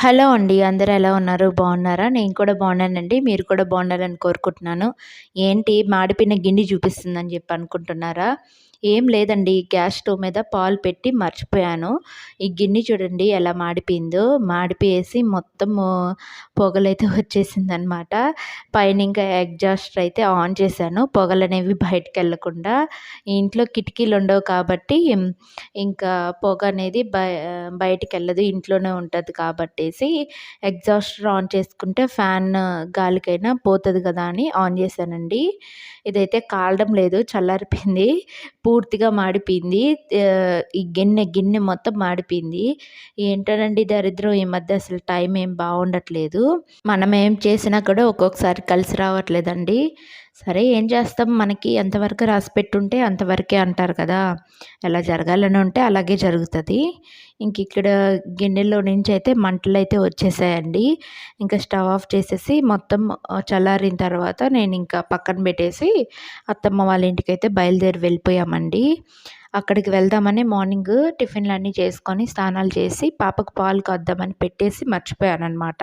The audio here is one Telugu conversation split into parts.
హలో అండి అందరూ ఎలా ఉన్నారు? బాగున్నారా? నేను కూడా బాగున్నానండి మీరు కూడా బాగుండాలని కోరుకుంటున్నాను. ఏంటి మాడిపోయిన గిన్నె చూపిస్తుందని చెప్పి అనుకుంటున్నారా? ఏం లేదండి గ్యాస్ స్టవ్ మీద పాలు పెట్టి మర్చిపోయాను. ఈ గిన్నె చూడండి ఎలా మాడిపోయిందో. మాడిపోయేసి మొత్తం పొగలైతే వచ్చేసింది అనమాట పైన ఇంకా ఎగ్జాస్ట్ అయితే ఆన్ చేశాను. పొగలు అనేవి బయటకు వెళ్ళకుండా. ఇంట్లో కిటికీలు ఉండవు కాబట్టి ఇంకా పొగ అనేది బయ బయటికి వెళ్ళదు ఇంట్లోనే ఉంటుంది కాబట్టి. కాబట్టేసి ఎగ్జాస్టర్ ఆన్ చేసుకుంటే ఫ్యాన్ గాలికైనా పోతుంది కదా అని ఆన్ చేశానండి. ఇదైతే కాలడం లేదు చల్లారిపోయింది పూర్తిగా మాడిపోయింది ఈ గిన్నె గిన్నె మొత్తం మాడిపోయింది. ఏంటోనండి దరిద్రం ఈ మధ్య అసలు టైం ఏం బాగుండట్లేదు. మనం ఏం చేసినా కూడా ఒక్కొక్కసారి కలిసి రావట్లేదండి. సరే ఏం చేస్తాం? మనకి ఎంతవరకు రాసి పెట్టుంటే అంతవరకే అంటారు కదా. ఎలా జరగాలని ఉంటే అలాగే జరుగుతుంది. ఇంక ఇక్కడ గిన్నెలో నుంచి అయితే మంటలు అయితే వచ్చేసాయండి. ఇంకా స్టవ్ ఆఫ్ చేసేసి మొత్తం చల్లారిన తర్వాత నేను ఇంకా పక్కన పెట్టేసి అత్తమ్మ వాళ్ళ ఇంటికి అయితే బయలుదేరి వెళ్ళిపోయామండి. అక్కడికి వెళ్దామని మార్నింగ్ టిఫిన్లు అన్నీ చేసుకొని స్నానాలు చేసి పాపకు పాలు కొద్దామని పెట్టేసి మర్చిపోయాను అనమాట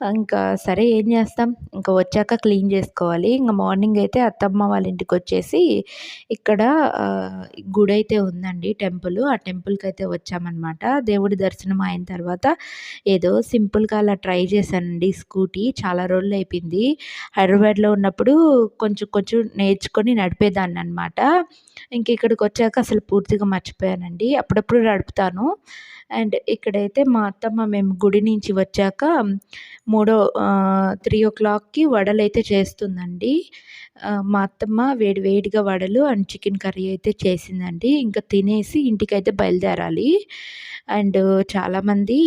ఇంకా సరే ఏం చేస్తాం? ఇంకా వచ్చాక క్లీన్ చేసుకోవాలి. ఇంకా మార్నింగ్ అయితే అత్తమ్మ వాళ్ళ ఇంటికి వచ్చేసి ఇక్కడ గుడి అయితే ఉందండి టెంపుల్. ఆ టెంపుల్కి అయితే వచ్చామన్నమాట. దేవుడి దర్శనం అయిన తర్వాత ఏదో సింపుల్గా అలా ట్రై చేశానండి స్కూటీ. చాలా రోజులు అయిపోయింది. హైదరాబాద్లో ఉన్నప్పుడు కొంచెం కొంచెం నేర్చుకొని నడిపేదాన్ని అనమాట ఇంక ఇక్కడికి వచ్చాక అసలు పూర్తిగా మర్చిపోయానండి. అప్పుడప్పుడు నడుపుతాను. అండ్ ఇక్కడైతే మా అత్తమ్మ మేము గుడి నుంచి వచ్చాక మూడో త్రీ ఓ క్లాక్కి వడలు అయితే చేస్తుందండి మా అత్తమ్మ వేడి వేడిగా వడలు అండ్ చికెన్ కర్రీ అయితే చేసిందండి. ఇంకా తినేసి ఇంటికైతే బయలుదేరాలి. అండ్ చాలామంది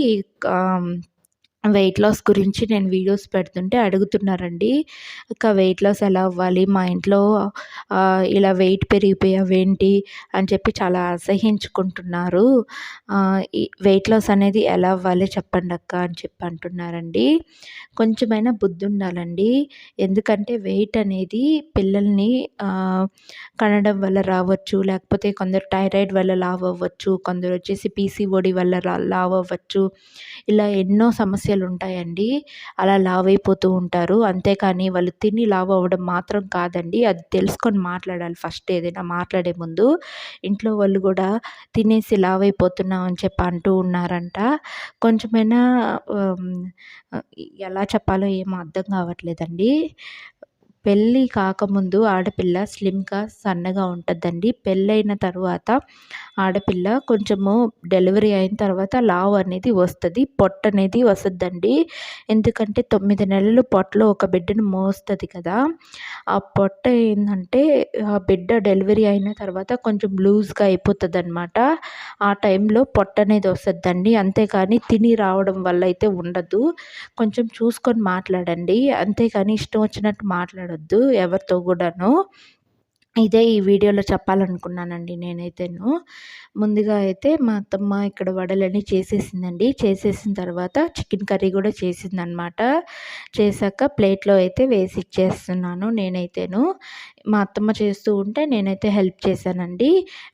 వెయిట్ లాస్ గురించి నేను వీడియోస్ పెడుతుంటే అడుగుతున్నారండి. అక్క వెయిట్ లాస్ ఎలా అవ్వాలి? మా ఇంట్లో ఇలా వెయిట్ పెరిగిపోయావేంటి? అని చెప్పి చాలా అసహించుకుంటున్నారు. వెయిట్ లాస్ అనేది ఎలా అవ్వాలి చెప్పండి అక్క? అని చెప్పి అంటున్నారండి. కొంచెమైనా బుద్ధి ఉండాలండి. ఎందుకంటే వెయిట్ అనేది పిల్లల్ని కనడం వల్ల రావచ్చు. లేకపోతే కొందరు థైరాయిడ్ వల్ల లావ్ అవ్వచ్చు. కొందరు వచ్చేసి పీసీఓడి వల్ల లావ్ అవ్వచ్చు. ఇలా ఎన్నో సమస్యలు సమస్యలు ఉంటాయండి అలా లావ్ అయిపోతూ ఉంటారు. అంతేకాని వాళ్ళు తిని లావ్ అవ్వడం మాత్రం కాదండి. అది తెలుసుకొని మాట్లాడాలి ఫస్ట్ ఏదైనా మాట్లాడే ముందు. ఇంట్లో వాళ్ళు కూడా తినేసి లావ్ అయిపోతున్నాం అని చెప్పి అంటూ ఉన్నారంట. కొంచెమైనా ఎలా చెప్పాలో ఏమో అర్థం కావట్లేదండి. పెళ్ళి కాకముందు ఆడపిల్ల స్లిమ్గా సన్నగా ఉంటుందండి. పెళ్ళైన తర్వాత ఆడపిల్ల కొంచెము డెలివరీ అయిన తర్వాత లావు అనేది వస్తుంది పొట్ట అనేది వస్తుందండి. ఎందుకంటే తొమ్మిది నెలలు పొట్టలో ఒక బిడ్డను మోస్తుంది కదా. ఆ పొట్ట ఏంటంటే ఆ బిడ్డ డెలివరీ అయిన తర్వాత కొంచెం లూజ్గా అయిపోతుంది అనమాట ఆ టైంలో పొట్ట అనేది వస్తుందండి. అంతేకాని తిని రావడం వల్ల అయితే ఉండదు. కొంచెం చూసుకొని మాట్లాడండి. అంతేకాని ఇష్టం వచ్చినట్టు మాట్లాడ మాట్లాడొద్దు ఎవరితో కూడాను. ఇదే ఈ వీడియోలో చెప్పాలనుకున్నానండి నేనైతేను. ముందుగా అయితే మా అత్తమ్మ ఇక్కడ వడలని చేసేసిందండి. చేసేసిన తర్వాత చికెన్ కర్రీ కూడా చేసిందనమాట. చేశాక ప్లేట్లో అయితే వేసి ఇచ్చేస్తున్నాను నేనైతేను. మా అత్తమ్మ చేస్తూ ఉంటే నేనైతే హెల్ప్ చేశానండి.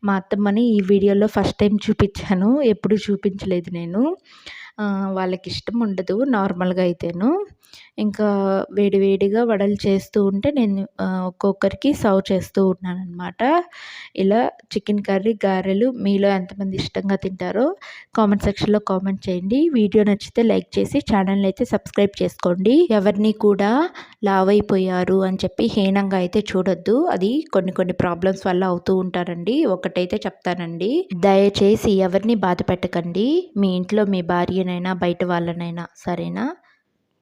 మా అత్తమ్మని ఈ వీడియోలో ఫస్ట్ టైం చూపించాను ఎప్పుడు చూపించలేదు నేను. వాళ్ళకి ఇష్టం ఉండదు నార్మల్గా అయితేను ఇంకా వేడివేడిగా వడలు చేస్తూ ఉంటే నేను ఒక్కొక్కరికి సర్వ్ చేస్తూ ఉన్నాను అనమాట ఇలా చికెన్ కర్రీ గారెలు మీలో ఎంతమంది ఇష్టంగా తింటారో కామెంట్ సెక్షన్లో కామెంట్ చేయండి. వీడియో నచ్చితే లైక్ చేసి ఛానల్ని అయితే సబ్స్క్రైబ్ చేసుకోండి. ఎవరిని కూడా లావ్ అయిపోయారు అని చెప్పి హీనంగా అయితే చూడొద్దు. అది కొన్ని కొన్ని ప్రాబ్లమ్స్ వల్ల అవుతూ ఉంటారండి. ఒకటైతే చెప్తానండి. దయచేసి ఎవరిని బాధ పెట్టకండి మీ ఇంట్లో మీ భార్యనైనా బయట వాళ్ళనైనా సరేనా?